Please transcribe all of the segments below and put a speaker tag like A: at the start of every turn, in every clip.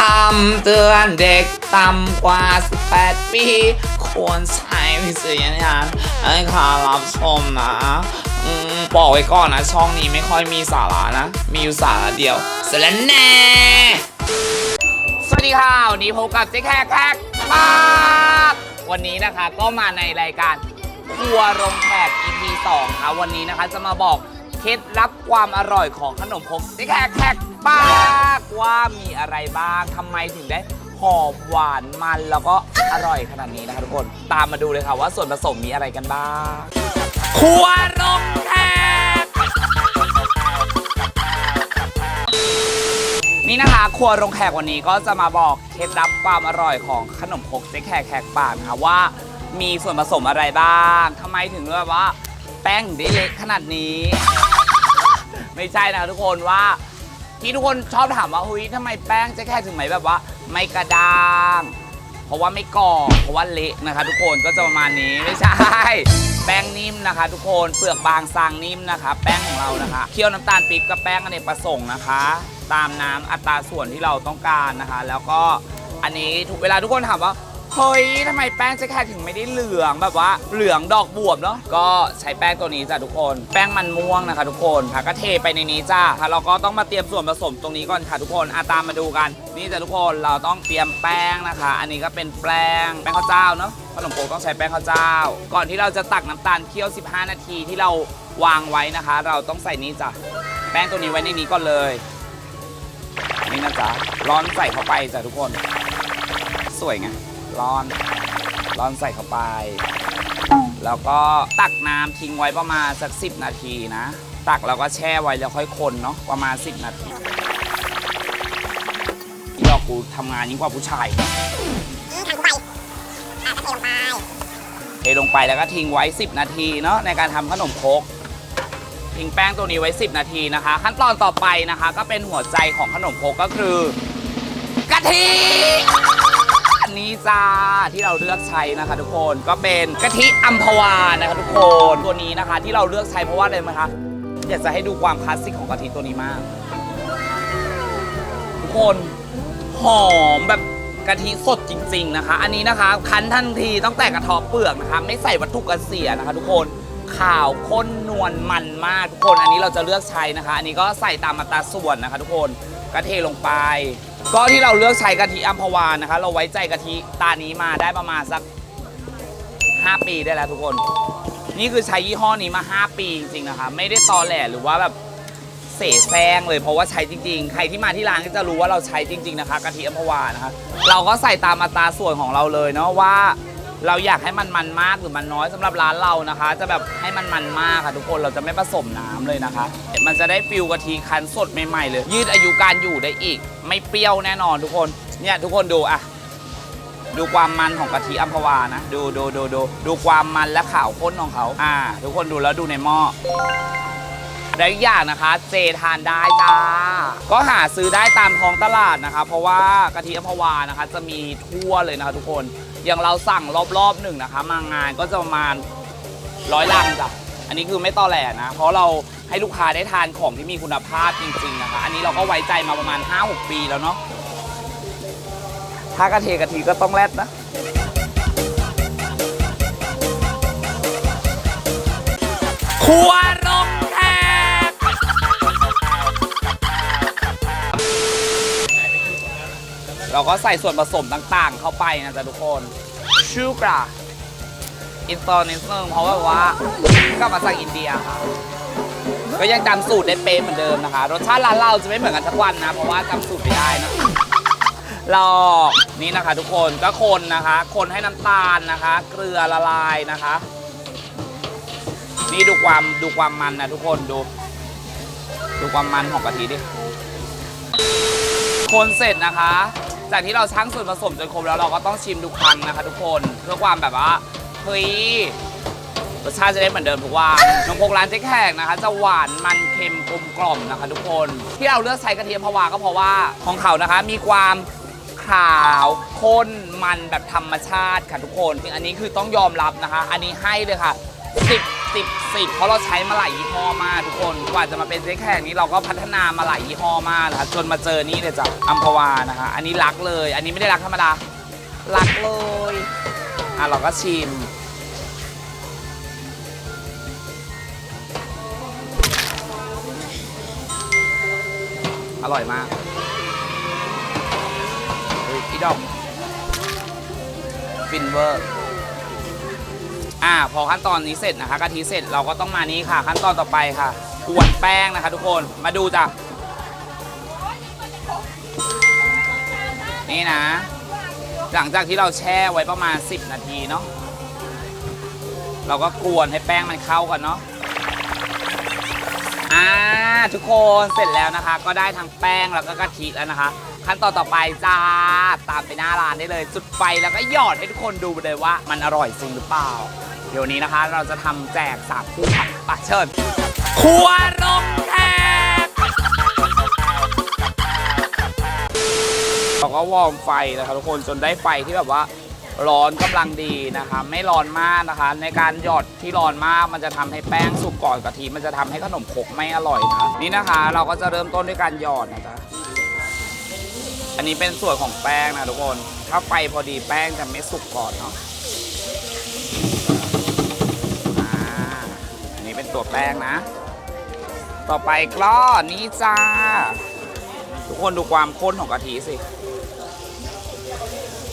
A: คำเตือนเด็กต่ำกว่า 18 ปี ควรใช้วิจารณญาณในการรับชมนะอืมบอกไว้ก่อนนะ ช่องนี้ไม่ค่อยมีสาระนะ มีอยู่สาระเดียวสารแน่สวัสดีค่ะ วันนี้พบกับเจ๊แขกแขกมาวันนี้นะคะก็มาในรายการครัวโรงแขก EP 2ค่ะวันนี้นะคะจะมาบอก เคล็ดลับความอร่อยของขนมครกเจ๊แขกแขกมากว่ามีอะไรบ้างทำไมถึงได้หอมหวานมันแล้วก็อร่อยขนาดนี้นะคะทุกคนตามมาดูเลยค่ะว่าส่วนผสมมีอะไรกันบ้างครัวโรงแขกนี่นะคะครัวโรงแขกวันนี้ก็จะมาบอกเคล็ดลับความอร่อยของขนมครกเจ๊แขกแขกปากนะคะว่ามีส่วนผสมอะไรบ้างทำไมถึงแบบว่า แป้งได้เละขนาดนี้ ไม่ใช่นะทุกคนว่า ที่ทุกคนชอบถามว่าเฮ้ยทำไมแป้งเจ๊แขกถึงไหมแบบว่า ไม่กระด้าง เพราะว่าไม่กรอบเพราะว่าเละนะคะ ทุกคนก็จะประมาณนี้ไม่ใช่ แป้งนิ่มนะคะ ทุกคนเปลือกบางซางนิ่มนะคะ แป้งของเรานะคะเคี่ยวน้ำตาลปี๊บกับแป้งอเนกประสงค์นะคะ ตามน้ำอัตราส่วนที่เราต้องการนะคะ แล้วก็อันนี้ทุกเวลาทุกคนถามว่า เฮ้ยทำไมแป้งเจ๊แขกถึงไม่ได้เหลืองแบบว่า เหลืองดอกบวบเนาะก็ใช้แป้งตัวนี้จ้ะทุกคน แป้งมันม่วงนะคะทุกคนค่ะก็เทไปในนี้จ้าค่ะเราก็ต้องมาเตรียมส่วนผสมตรงนี้ก่อนค่ะทุกคนอาตามมาดูกัน นี่จ้ะทุกคนเราต้องเตรียมแป้งนะคะ อันนี้ก็เป็นแป้งแป้งข้าวเจ้าเนาะขนมโครกต้องใช้แป้งข้าวเจ้า ก่อนที่เราจะตักน้ำตาลเคี่ยว 15 นาทีที่เราวางไว้นะคะ เราต้องใส่นี้จ้ะแป้งตัวนี้ไว้ในนี้ก่อนเลยนี่นะจ๊ะร้อนใส่เข้าไปจ้ะทุกคน สวยไง ร้อนร้อนใส่เข้าไป แล้วก็ตักน้ำทิ้งไว้ประมาณสัก 10 นาทีนะ ตักแล้วก็แช่ไว้แล้วค่อยคนเนาะประมาณ 10 นาทีที่เรากูทำงานยิ่งกว่าผู้ชายเทลงไปแล้วก็ทิ้งไว้ 10 นาทีเนาะในการทำขนมครกทิ้งแป้งตัวนี้ไว้ 10 นาทีนะคะ ขั้นตอนต่อไปนะคะ ก็เป็นหัวใจของขนมครกก็คือกะทิอั นนี้จ้าที่เราเลือกใช้นะคะ ทุกคนก็เป็นกะทิอัมพวานะคะทุกคนตัวนี้นะคะ ที่เราเลือกใช้เพราะว่าอะไรไหมคะอยากจะให้ดูความคลาสสิกของกะทิตัวนี้มาก ทุกคนหอมแบบกะทิสดจริง ๆนะคะ อันนี้นะคะคั้นทันทีต้องแต่กระทบเปลือกนะคะ ไม่ใส่วัตถุกันเสียนะคะ ทุกคนข่าวข้นนวลมันมากทุกคน อันนี้เราจะเลือกใช้นะคะ อันนี้ก็ใส่ตามอัตราส่วนนะคะ ทุกคนกระเทลงไป ก็ที่เราเลือกใช้กะทิอัมพวานะคะ เราไว้ใจกะทิตานี้มาได้ประมาณสัก 5 ปีได้แล้วทุกคน นี่คือใช้ยี่ห้อนี้มา 5 ปีจริงๆนะคะ ไม่ได้ตอแหลหรือว่าแบบเสแสร้งเลยเพราะว่าใช้จริง ๆ ใครที่มาที่ร้านก็จะรู้ว่าเราใช้จริง ๆนะคะกะทิอัมพวานะคะ เราก็ใส่ตามอัตราส่วนของเราเลยเนาะว่า เราอยากให้มันมันมากหรือมันน้อยสำหรับร้านเรานะคะ จะแบบให้มันมันมากค่ะทุกคนเราจะไม่ผสมน้ำเลยนะคะ มันจะได้ฟิลกะทิคั้นสดใหม่ๆเลย ยืดอายุการอยู่ได้อีก ไม่เปรี้ยวแน่นอนทุกคนเนี่ยทุกคนดูอะดูความมันของกะทิอัมพวานะ ดูดูดูดูดูความมันและขาวข้นของเขาอ่า ทุกคนดูแล้วดูในหม้อและอีกอย่างนะคะเจทานได้จ้า ก็หาซื้อได้ตามท้องตลาดนะคะ เพราะว่ากะทิอัมพวานะคะ จะมีทั่วเลยนะคะทุกคน อย่างเราสั่งรอบๆหนึ่งนะคะ มางานก็จะประมาณร้อยลังจ้ะอันนี้คือไม่ตอแหล่นะ เพราะเราให้ลูกค้าได้ทานของที่มีคุณภาพจริงๆนะคะ อันนี้เราก็ไว้ใจมาประมาณ 5-6 ปีแล้วเนาะถ้ากระเทกะทิก็ต้องแรดนะครัวโรง เราก็ใส่ส่วนผสมต่างๆ เข้าไปนะจ๊ะทุกคนชูกราอินเตอร์นิดนึงเพราะว่าก็มาจากอินเดียค่ะก็ยังจำสูตรได้เป๊ะเหมือนเดิมนะคะ รสชาติร้านเราจะไม่เหมือนกันทุกวันนะ เพราะว่าจำสูตรไม่ได้นะหลอกนี่นะคะ ทุกคนก็คนนะคะ คนให้น้ำตาลนะคะ เกลือละลายนะคะ นี่ดูความดูความมันนะทุกคนดู ดูความมันของกะทิดิคนเสร็จนะคะ จากที่เราชั่งส่วนผสมจนครบแล้วเราก็ต้องชิมทุกครั้งนะคะทุกคนเพื่อความแบบว่าเฮ้ยรสชาติจะได้เหมือนเดิมทุกวันนมพกร้านเจ๊แขกนะคะ จะหวานมันเค็มกลมกล่อมนะคะ ทุกคนที่เราเลือกใช้กระเทียมพะวาก็เพราะว่าของเขานะคะ มีความขาวข้นมันแบบธรรมชาติค่ะทุกคนอันนี้คือต้องยอมรับนะคะ อันนี้ให้เลยค่ะ สิบสิบสิบเพราะเราใช้มาหลายยี่ห้อมากทุกคน กว่าจะมาเป็นเจ๊แขกนี้เราก็พัฒนามาหลายยี่ห้อมากนะคะจนมาเจอนี่เลยจ้ะอัมพวานะคะ อันนี้รักเลย อันนี้ไม่ได้รักธรรมดา รักเลย อะเราก็ชิม อร่อยมากเฮ้ยอีดอกฟินเวอร์ อ่าพอขั้นตอนนี้เสร็จนะคะกะทิเสร็จเราก็ต้องมานี้ค่ะ ขั้นตอนต่อไปค่ะกวนแป้งนะคะ ทุกคนมาดูจ้ะนี่นะ หลังจากที่เราแช่ไว้ประมาณ 10 นาทีเนาะเราก็กวนให้แป้งมันเข้ากันเนาะอ่าทุกคนเสร็จแล้วนะคะ ก็ได้ทั้งแป้งแล้วก็กะทิแล้วนะคะ ขั้นตอนต่อไปจ้าตามไปหน้าร้านได้เลยจุดไฟแล้วก็หยอดให้ทุกคนดูเลยว่ามันอร่อยจริงหรือเปล่า เดี๋ยวนี้นะคะเราจะทำแจกสามคู่ค่ะปะเชิญครัวโรงแขกเราก็วอร์มไฟนะคะทุกคนจนได้ไฟที่แบบว่าร้อนกำลังดีนะคะ ไม่ร้อนมากนะคะ ในการหยอดที่ร้อนมากมันจะทำให้แป้งสุกก่อนกะทิมันจะทำให้ขนมครกไม่อร่อยนะนี่นะคะ เราก็จะเริ่มต้นด้วยการหยอดนะจ๊ะอันนี้เป็นส่วนของแป้งนะทุกคน ถ้าไฟพอดีแป้งจะไม่สุกก่อนเนาะ นนี้เป็นตัวแป้งนะ ต่อไปก็นี่จ้า ทุกคนดูความข้นของกะทิสิ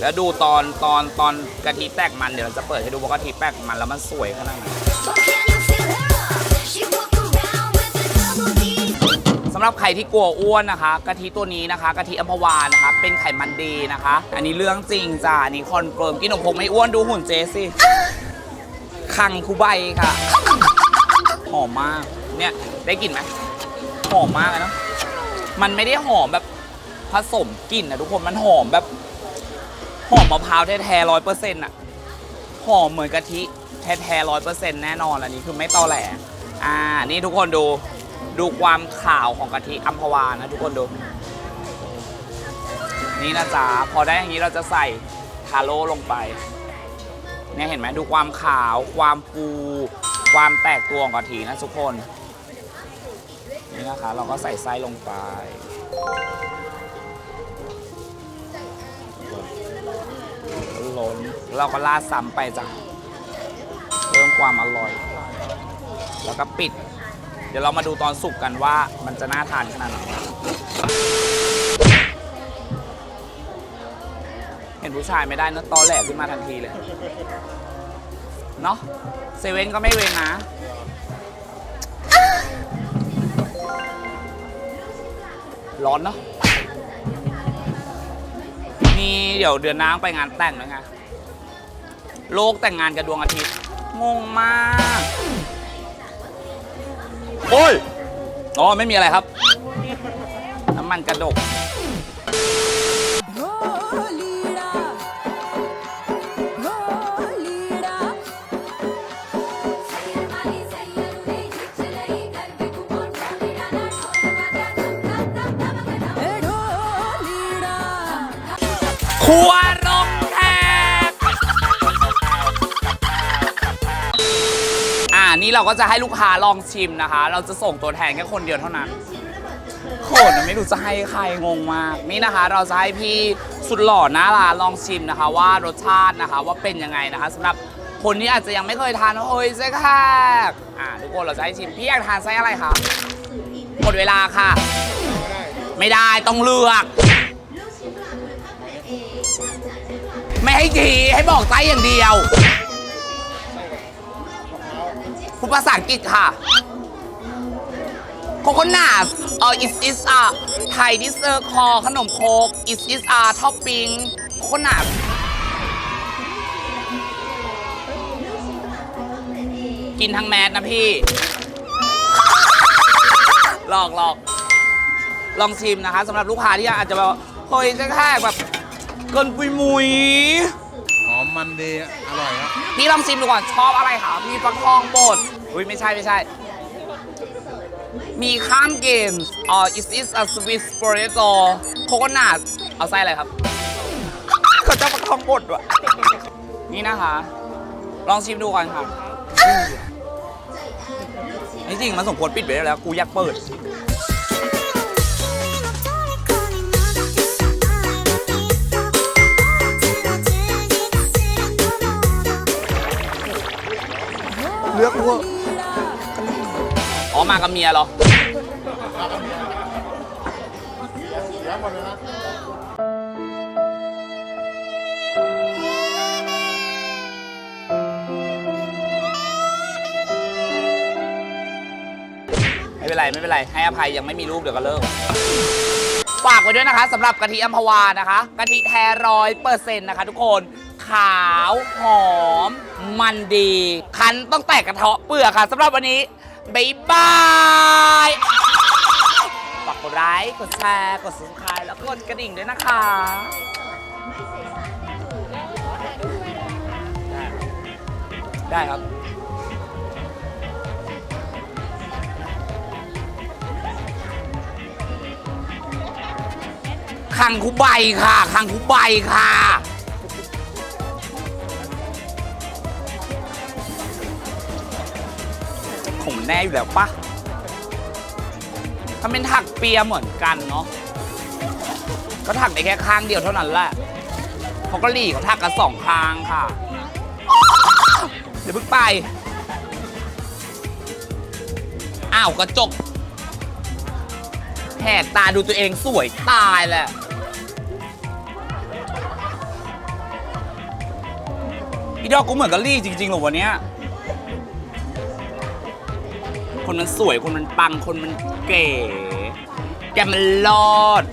A: แล้วดูตอนตอนตอนกะทิแตกมันเดี๋ยวเราจะเปิดให้ดูว่ากะทิแตกมันแล้วมันสวยขนาดไหน
B: But can you feel her love? She walk around with a double D.
A: สำหรับใครที่กลัวอ้วนนะคะกะทิตัวนี้นะคะกะทิอัมพวานะคะ เป็นไขมันดีนะคะ อันนี้เรื่องจริงจ้าอันนี้คอนเฟิร์มกินขนมพกไม่อ้วนดูหุ่นเจสิคังคูใบค่ะ หอมมาก เนี่ยได้กลิ่นไหมหอมมากเลยเนะมันไม่ได้หอมแบบผสมกลิ่นนะทุกคนมันหอมแบบ หอมมะพร้าวแท้ๆร้อยเปอร์เซ็นต์อะหอมเหมือนกะทิแท้ๆร้อยเปอร์เซ็นต์แน่นอนอันนี้คือไม่ตอแหลอ่านี่ทุกคนดูดูความขาวของกะทิอัมพวานะทุกคนดู นี่นะจ๊ะพอได้อย่างนี้เราจะใส่ทาโร่ลงไปเนี่ยเห็นไหมดูความขาวความฟู ความแตกตัวของกะทินะทุกคน นี่นะคะเราก็ใส่ไส้ลงไปล้นเราก็ราดซ้ำไปจ้ะเพิ่มความอร่อย แล้วก็ปิด เดี๋ยวเรามาดูตอนสุกกันว่ามันจะน่าทานขนาดไหนเห็นผู้ชายไม่ได้นะตอแหลขึ้นมาทันทีเลย เนาะเซเว่นก็ไม่เว้นนะร้อนเนาะนี่เดี๋ยวเดือนหน้าไปงานแต่งแล้วไงโลกแต่งงานกับดวงอาทิตย์งงมาก โอ้ยอ๋อไม่มีอะไรครับ น้ำมันกระดก ครัวโรงแขกอ่า นี่เราก็จะให้ลูกค้าลองชิมนะคะ เราจะส่งตัวแทนแค่คนเดียวเท่านั้นโหนไม่รู้จะให้ใครงงมาก นี่นะคะ เราจะให้พี่สุดหล่อหน้าร้านลองชิมนะคะ ว่ารสชาตินะคะว่าเป็นยังไงนะคะสำหรับคนที่อาจจะยังไม่เคยทานโอ้ยไส้แขกอ่าทุกคนเราจะให้ชิมพี่อยากทานไส้อะไรคะหมดเวลาค่ะ ไม่ได้ต้องเลือก ให้ที ให้บอกไส้อย่างเดียวพูดภาษาอังกฤษค่ะโคโคนัทเอ่อ is is a Thai dessert called ขนมโคก is is a topping โคโคนัทกินทั้งแมสนะพี่ หลอกหลอกลองชิมนะคะสำหรับลูกค้าที่อาจจะแบบเฮ้ยจะแค่แบบ เกินปุยมุย
C: หอมมันดีอะอร่อยครับ
A: พี่ลองชิมดูก่อนชอบอะไรคะมีฟักทองบดอุ้ยไม่ใช่ไม่ใช่ มีข้ามเกมอ๋อ is is a Swiss potato coconut เอาไส้อะไรครับเขาเจ้าฟักทองบดว่ะนี่นะคะ ลองชิมดูก่อนค่ะไอ้จริงมันสมควรปิดไปได้แล้ว กูอยากเปิด เลือกพวกอ๋อมากับเมียเหรอ ไม่เป็นไร ไม่เป็นไร ให้อภัยยังไม่มีลูกเดี๋ยวก็เลิก ฝากไว้ด้วยนะคะสำหรับกะทิอัมพวานะคะกะทิแท้ร้อยเปอร์เซ็นต์นะคะทุกคน ขาว หอม มันดีคันต้องแตกกระเทาะเปลือกค่ะสำหรับวันนี้บ๊ายบายฝากกดไลค์กดแชร์กด subscribe แล้วกดกระดิ่งด้วยนะคะได้ครับคังคุใบค่ะคังคุใบค่ะ แน่อยู่แล้วปะถ้าเป็นถักเปียเหมือนกันเนาะ ก็ถักได้แค่ข้างเดียวเท่านั้นแหละเขาก็หลีเขาถักกันสองข้างค่ะ เดี๋ยวเพิ่งไป อ้าวกระจก แหกตาดูตัวเองสวยตายแหละอีดอกกูเหมือนกับลี่จริงๆหรอวันเนี้ย คนมันสวยคนมันปังคนมันเก๋แกมันรอด